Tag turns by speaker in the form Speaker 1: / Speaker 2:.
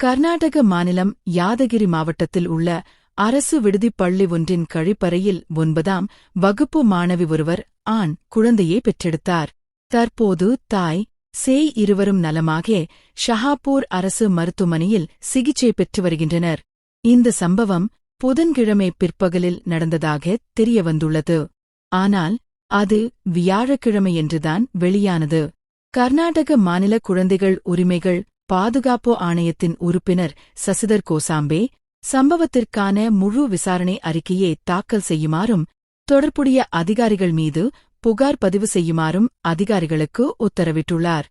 Speaker 1: கர்நாடக மாநிலம் யாதகிரி மாவட்டத்தில் உள்ள அரசு விடுதிப் பள்ளி ஒன்றின் கழிப்பறையில் ஒன்பதாம் வகுப்பு மாணவி ஒருவர் ஆண் குழந்தையை பெற்றெடுத்தார். தற்போது தாய் சேய் இருவரும் நலமாக ஷஹாப்பூர் அரசு மருத்துவமனையில் சிகிச்சை பெற்று வருகின்றனர். இந்த சம்பவம் புதன்கிழமை பிற்பகலில் நடந்ததாக தெரியவந்துள்ளது. ஆனால் அது வியாழக்கிழமையன்றுதான் வெளியானது. கர்நாடக மாநில குழந்தைகள் உரிமைகள் பாதுகாப்பு ஆணையத்தின் உறுப்பினர் சசிதர் கோசாம்பே சம்பவத்திற்கான முழு விசாரணை அறிக்கையை தாக்கல் செய்யுமாறும் தொடர்புடைய அதிகாரிகள் மீது புகார் பதிவு செய்யுமாறும் அதிகாரிகளுக்கு உத்தரவிட்டுள்ளார்.